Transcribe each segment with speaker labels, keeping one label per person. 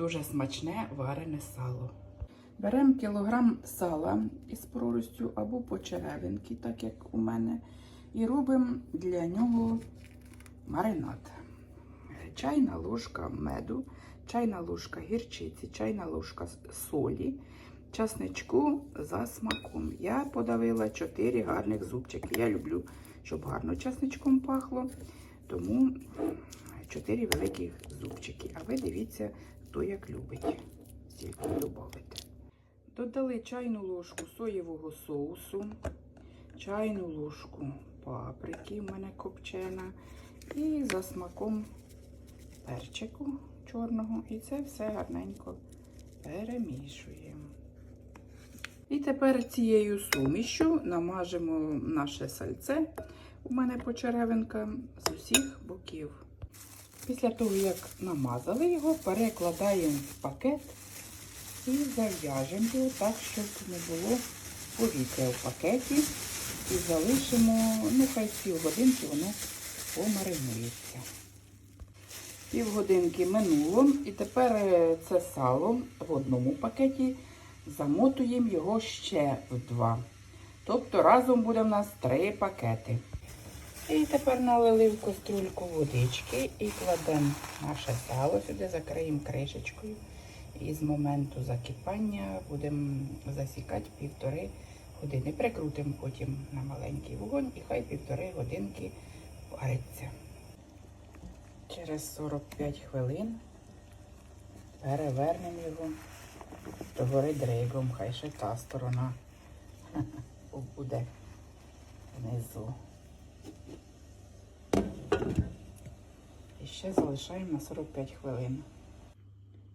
Speaker 1: дуже смачне варене сало. Беремо кілограм сала із проростю або почеревинки, так як у мене, і робимо для нього маринад. Чайна ложка меду, чайна ложка гірчиці, чайна ложка солі, часничку за смаком. Я подавила 4 гарних зубчики. Я люблю, щоб гарно часничком пахло, тому 4 великих зубчики. А ви дивіться, хто як любить. Стільки додати. Додали чайну ложку соєвого соусу, чайну ложку паприки, в мене копчена, і за смаком перчику чорного. І це все гарненько перемішуємо. І тепер цією сумішю намажемо наше сальце. У мене почеревинка з усіх боків. Після того, як намазали його, перекладаємо в пакет і зав'яжемо його так, щоб не було повітря в пакеті. І залишимо, ну хай півгодинки воно помаринується. Півгодинки минуло, і тепер е, це сало в одному пакеті замотуємо його ще в два. Тобто разом буде в нас три пакети. І тепер налили в кастрюльку водички і кладемо наше сало сюди, закриємо кришечкою. І з моменту закипання будемо засікати півтори години. Прикрутимо потім на маленький вогонь і хай півтори годинки вариться. Через 45 хвилин перевернемо його догори дригом, хай ще та сторона буде внизу. Ще залишаємо на 45 хвилин.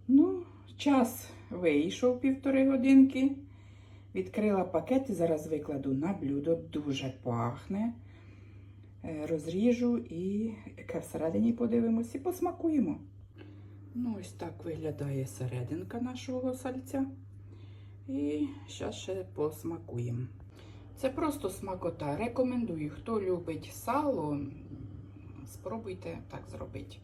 Speaker 1: Ну, час вийшов півтори годинки. Відкрила пакет і зараз викладу на блюдо. Дуже пахне. Е, Розріжу і яке всередині подивимось і посмакуємо. Ну, ось так виглядає серединка нашого сальця. І зараз ще посмакуємо. Це просто смакота. Рекомендую, хто любить сало, спробуйте так зробити.